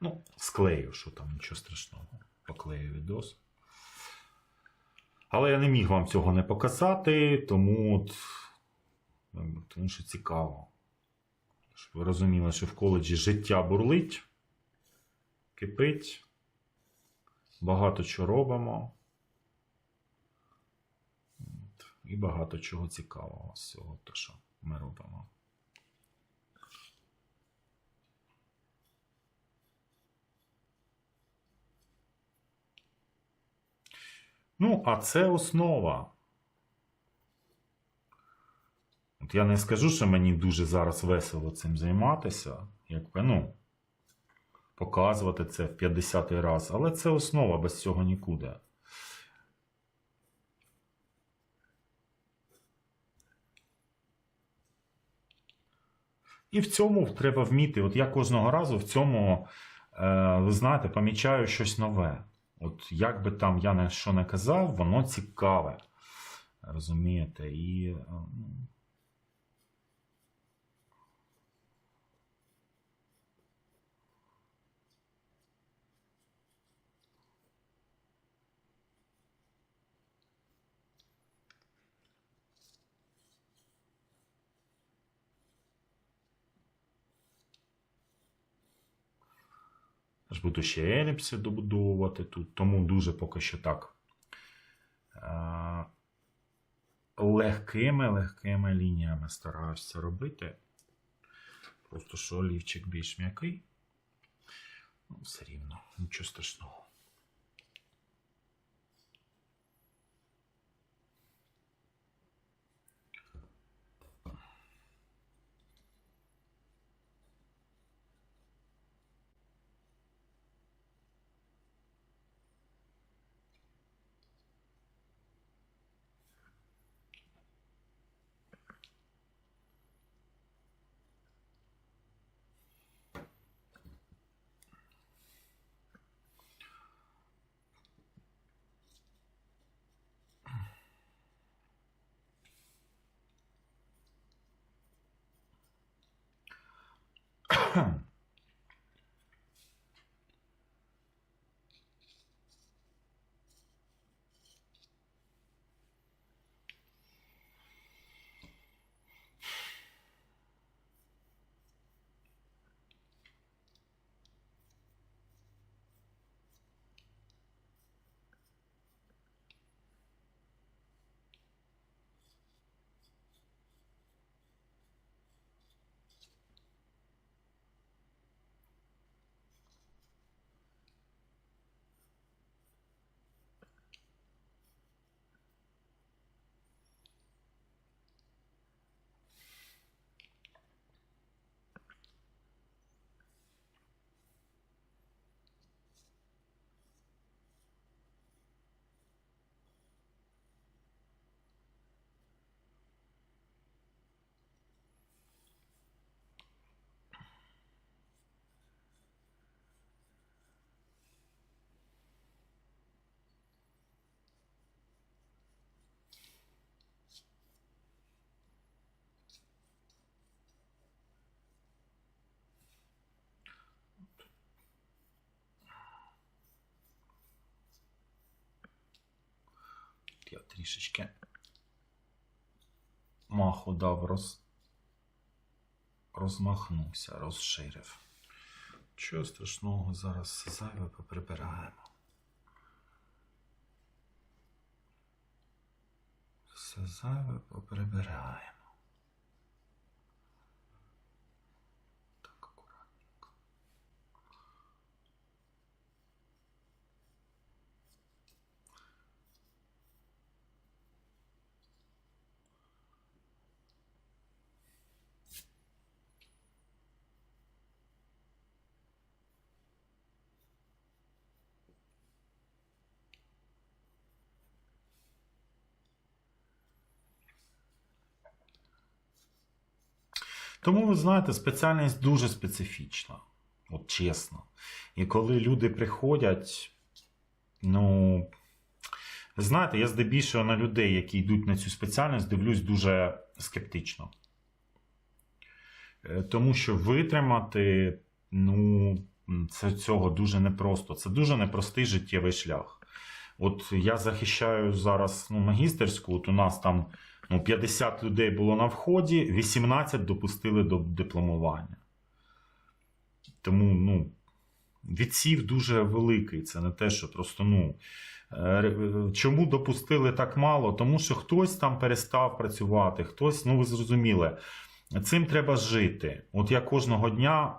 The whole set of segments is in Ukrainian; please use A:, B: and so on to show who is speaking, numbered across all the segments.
A: Ну, склею, що там, нічого страшного. Поклею відос. Але я не міг вам цього не показати, тому, от, тому що цікаво. Щоб ви розуміли, що в коледжі життя бурлить, кипить, багато чого робимо. І багато чого цікавого з цього, то, що ми робимо. Ну, а це основа. От я не скажу, що мені дуже зараз весело цим займатися, як ну, показувати це в 50-й раз, але це основа без цього нікуди. І в цьому треба вміти. От я кожного разу в цьому, е, ви знаєте, помічаю щось нове. От як би там я не що не казав, воно цікаве. Розумієте? І. ну, буду ще еліпси добудовувати тут, тому дуже поки що так. Е, легкими, легкими лініями стараюся робити. Просто що олівчик більш м'який. Ну, все рівно, нічого страшного. come. Я трішечки маху дав, роз... розмахнувся, розширив. Чого страшного зараз зайве поприбираємо. Все зайве поприбираємо. Так, акуратненько. Тому, ви знаєте, спеціальність дуже специфічна. От чесно. І коли люди приходять, ну. Знаєте, я здебільшого на людей, які йдуть на цю спеціальність, дивлюсь дуже скептично. Е, Тому що витримати, ну, це, цього дуже непросто. Це дуже непростий життєвий шлях. От я захищаю зараз ну, магістерську, от у нас там 50 людей було на вході, 18 допустили до дипломування. Тому ну, відсів дуже великий. Це не те, що просто ну. е, Чому допустили так мало? Тому що хтось там перестав працювати, хтось, ну ви зрозуміли, цим треба жити. От я кожного дня,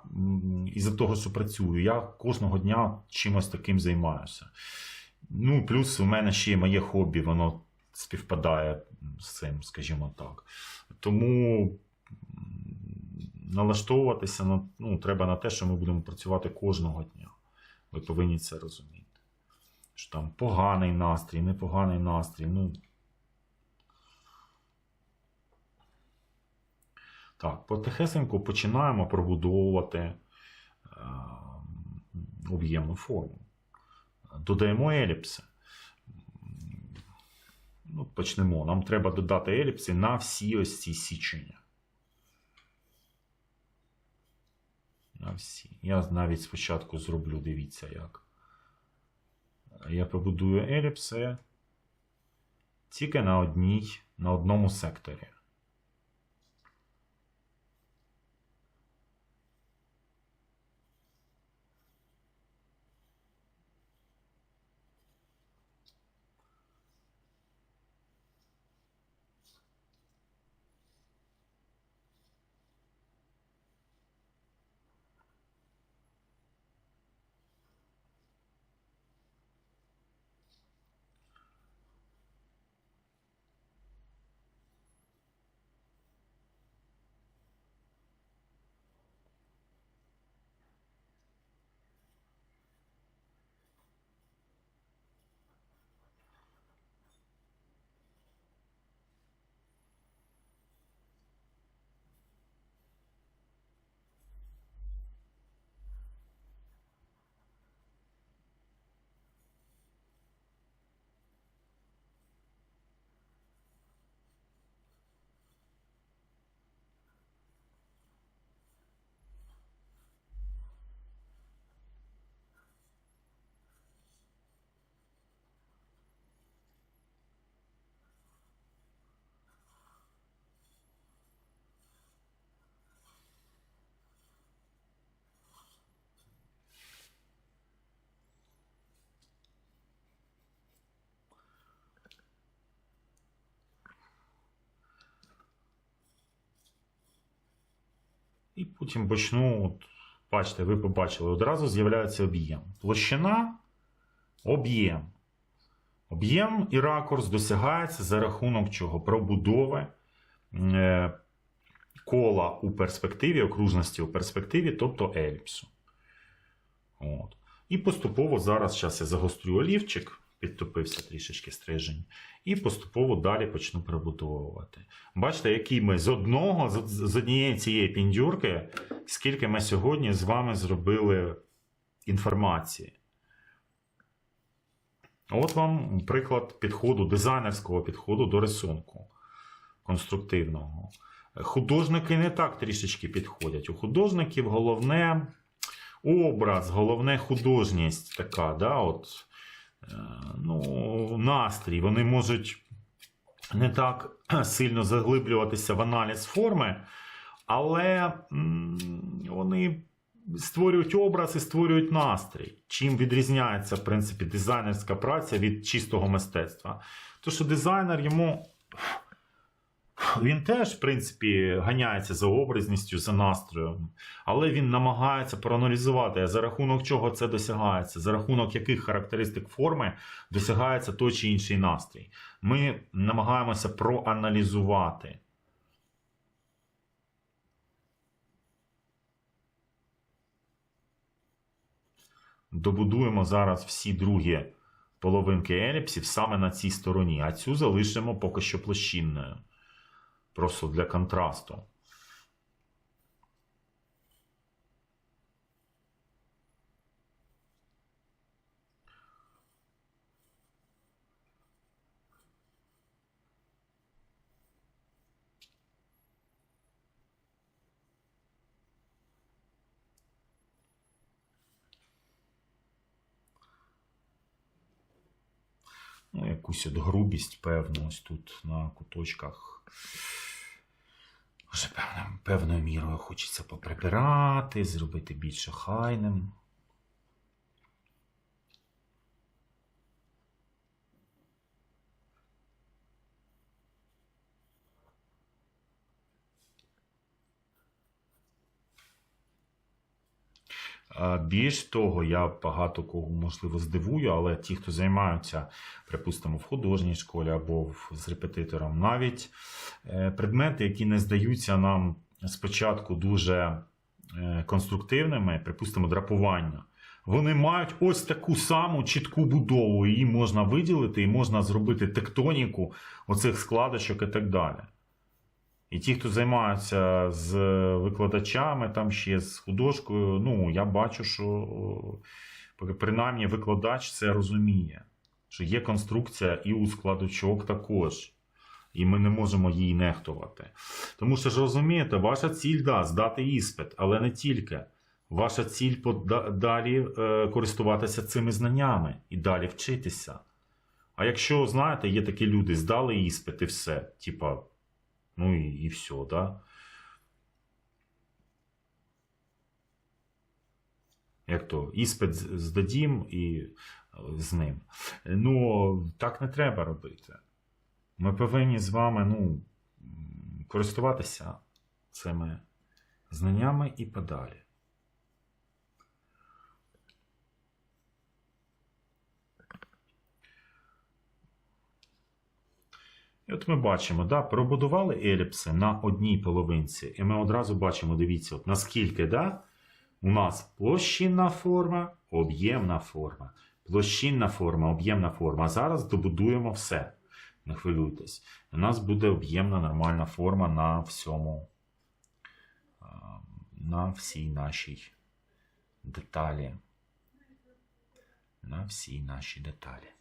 A: із-за того, що працюю, я кожного дня чимось таким займаюся. Ну, плюс у мене ще є моє хобі, воно співпадає з цим, скажімо так. Тому налаштовуватися на, ну, треба на те, що ми будемо працювати кожного дня. Ви повинні це розуміти. Що там поганий настрій, непоганий настрій. Ну, Так, потихесеньку починаємо пробудовувати е, об'ємну форму. Додаємо еліпси. Ну, почнемо. Нам треба додати еліпси на всі ось ці січення. На всі. Я навіть спочатку зроблю, дивіться як. Я побудую еліпси тільки на одній, на одному секторі. І потім почну, от, бачите, ви побачили, одразу з'являється об'єм. Площина, об'єм. Об'єм і ракурс досягається за рахунок чого? Пробудови е, кола у перспективі, окружності у перспективі, тобто еліпсу. От. І поступово зараз зараз я загострю олівчик, підтопився трішечки стрижень, і поступово далі почну перебудовувати. Бачите, який ми з одного, з, однієї цієї піндюрки, скільки ми сьогодні з вами зробили інформації. От вам приклад підходу, дизайнерського підходу до рисунку конструктивного. Художники не так трішечки підходять. У художників головне образ, головне художність така, да, от, ну, настрій. Вони можуть не так сильно заглиблюватися в аналіз форми, але вони створюють образ і створюють настрій. Чим відрізняється, в принципі, дизайнерська праця від чистого мистецтва? То, що дизайнер йому. Він теж, в принципі, ганяється за образністю, за настроєм, але він намагається проаналізувати, за рахунок чого це досягається, за рахунок яких характеристик форми досягається той чи інший настрій. Ми намагаємося проаналізувати. Добудуємо зараз всі другі половинки еліпсів саме на цій стороні, а цю залишимо поки що площинною. Просто для контрасту. ну, якусь от грубість певну ось тут на куточках. Вже певною, мірою хочеться поприбирати, зробити більш хайним. Більш того, я багато кого можливо здивую, але ті, хто займаються, припустимо, в художній школі або з репетитором, навіть е, предмети, які не здаються нам спочатку дуже е, конструктивними, припустимо, драпування. Вони мають ось таку саму чітку будову, її можна виділити і можна зробити тектоніку оцих складочок і так далі. І ті, хто займаються з викладачами, там ще з художкою, ну я бачу, що принаймні викладач це розуміє, що є конструкція і у складочок також. І ми не можемо її нехтувати. Тому що ж розумієте, ваша ціль да, здати іспит, але не тільки. Ваша ціль далі е, користуватися цими знаннями і далі вчитися. А якщо, знаєте, є такі люди, здали іспит і все, типа, ну і, и все, да? Як то, іспит здадім і е, з ним. Ну, так не треба робити. Ми повинні з вами ну, користуватися цими знаннями і подалі. І от ми бачимо, да, пробудували еліпси на одній половинці, і ми одразу бачимо, дивіться, от наскільки да, у нас площинна форма, об'ємна форма. Площинна форма, об'ємна форма. А зараз добудуємо все. Не хвилюйтесь. У нас буде об'ємна нормальна форма на всьому, на всій нашій деталі. На всій нашій деталі.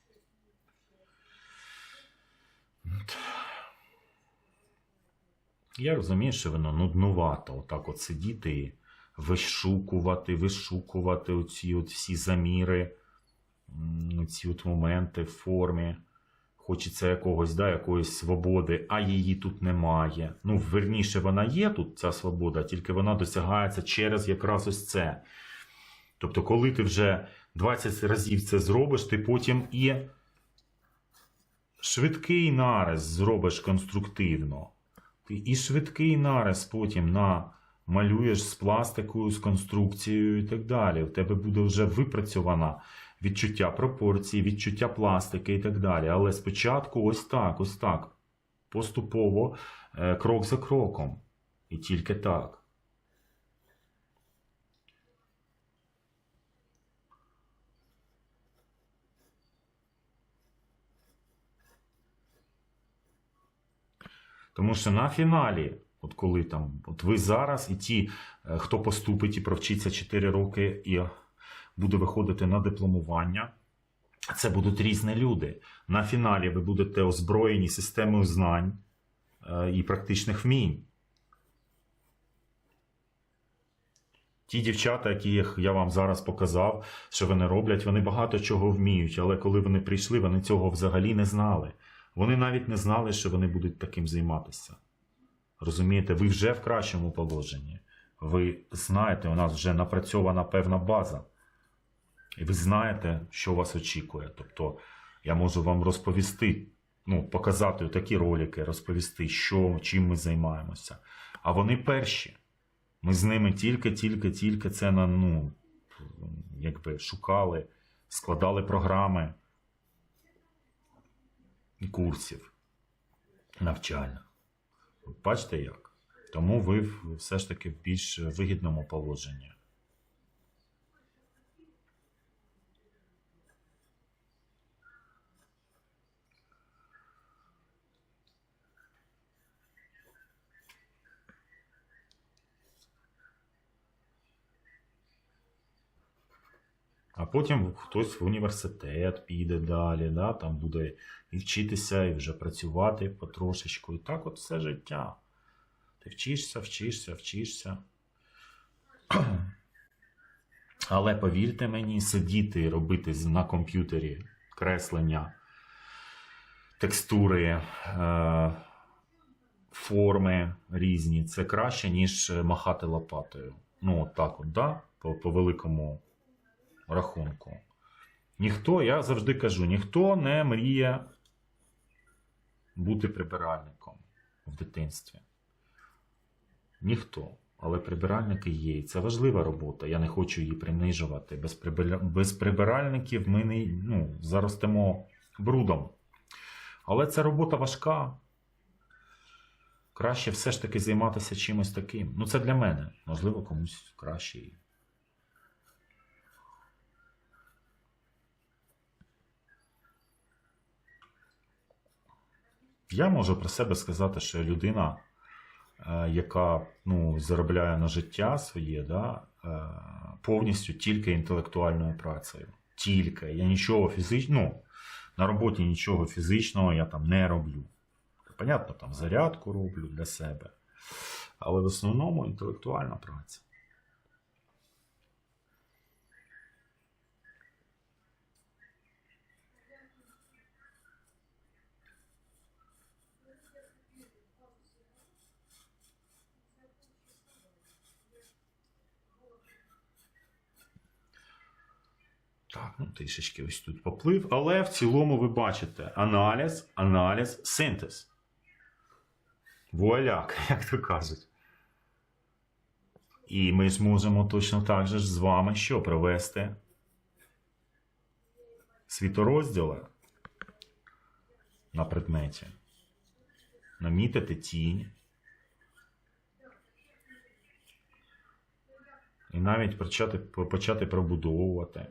A: Я розумію, що воно нуднувато отак от сидіти і вишукувати, вишукувати оці от всі заміри, м, оці от моменти в формі. Хочеться якогось, да, якоїсь свободи, а її тут немає. Ну, верніше, вона є тут, ця свобода, тільки вона досягається через якраз ось це. Тобто, коли ти вже 20 разів це зробиш, ти потім і швидкий нарис зробиш конструктивно. Ти і швидкий нарис потім на малюєш з пластикою, з конструкцією і так далі. У тебе буде вже випрацьована відчуття пропорцій, відчуття пластики і так далі. Але спочатку ось так, ось так. Поступово, е, крок за кроком. І тільки так. Тому що на фіналі, от коли там, от ви зараз, і ті, е, хто поступить і провчиться 4 роки і буде виходити на дипломування, це будуть різні люди. На фіналі ви будете озброєні системою знань е, і практичних вмінь. Ті дівчата, яких я вам зараз показав, що вони роблять, вони багато чого вміють, але коли вони прийшли, вони цього взагалі не знали. Вони навіть не знали, що вони будуть таким займатися. Розумієте, ви вже в кращому положенні. Ви знаєте, у нас вже напрацьована певна база. І ви знаєте, що вас очікує. Тобто, я можу вам розповісти, ну, показати такі ролики, розповісти, що, чим ми займаємося. А вони перші. Ми з ними тільки, тільки, тільки це на, ну, якби шукали, складали програми курсів навчальних. Бачите як? Тому ви все ж таки в більш вигідному положенні. А потім хтось в університет піде далі, да, там буде і вчитися, і вже працювати потрошечку. І так от все життя. Ти вчишся, вчишся, вчишся. Але повірте мені, сидіти і робити на комп'ютері креслення текстури, е, форми різні. Це краще, ніж махати лопатою. Ну, от так от, да? по, по великому рахунку. Ніхто, я завжди кажу, ніхто не мріє бути прибиральником в дитинстві. Ніхто. Але прибиральники є. І це важлива робота. Я не хочу її принижувати. Без, прибира... Без прибиральників ми не ну, заростемо брудом. Але ця робота важка. Краще все ж таки займатися чимось таким. Ну, це для мене. Можливо, комусь краще. Я можу про себе сказати, що я людина, е, яка ну, заробляє на життя своє, да, е, повністю тільки інтелектуальною працею. Тільки. Я нічого фізичного, ну, на роботі нічого фізичного я там не роблю. Понятно, там зарядку роблю для себе. Але в основному інтелектуальна праця. Так, ну трішечки ось тут поплив. Але в цілому ви бачите аналіз, аналіз, синтез. Вуаляк, як то кажуть. І ми зможемо точно так же з вами що провести світорозділи на предметі. Намітити тінь. І навіть почати, почати пробудовувати.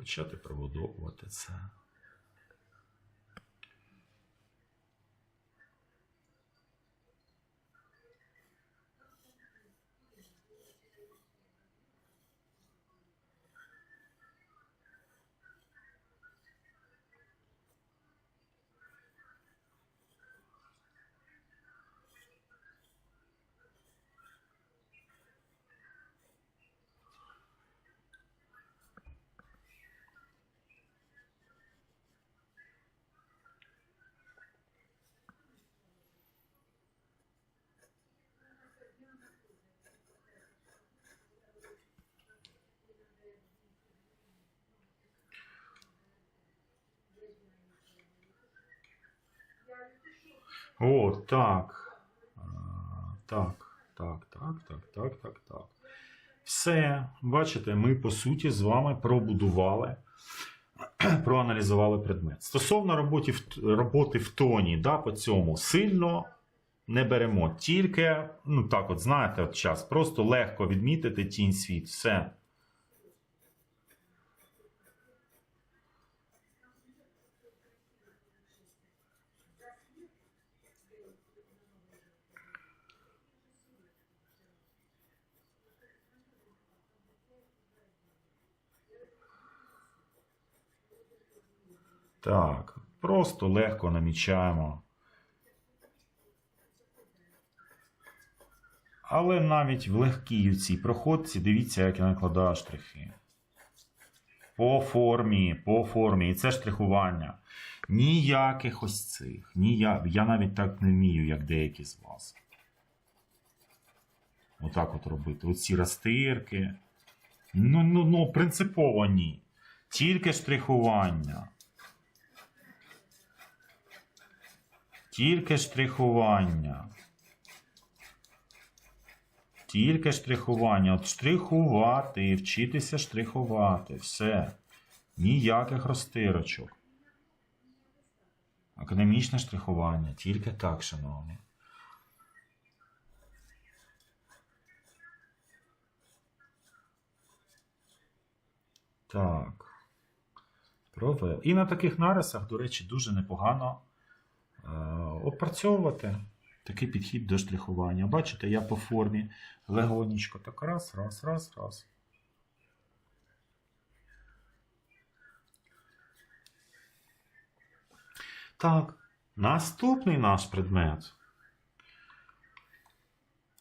A: Почати проводовувати це. О, так. Так, так, так, так, так, так, так. Все, бачите, ми по суті з вами пробудували, проаналізували предмет. Стосовно роботи, роботи в тоні, да, по цьому сильно не беремо. Тільки, ну так, от знаєте, от час, просто легко відмітити тінь світ. Все. Так, просто легко намічаємо. Але навіть в легкій цій проходці, дивіться, як я накладаю штрихи. По формі, по формі. І це штрихування. Ніяких ось цих. Ніяк... Я навіть так не вмію, як деякі з вас. Отак от робити. Оці розтирки. Ну, ну, ну, принципово ні. Тільки штрихування. Тільки штрихування. Тільки штрихування. От штрихувати, вчитися штрихувати. Все. Ніяких розтирочок. Академічне штрихування. Тільки так, шановні. Так. Провел. І на таких нарисах, до речі, дуже непогано опрацьовувати. Такий підхід до штрихування. Бачите, я по формі. Легонечко так раз, раз, раз, раз. Так, наступний наш предмет.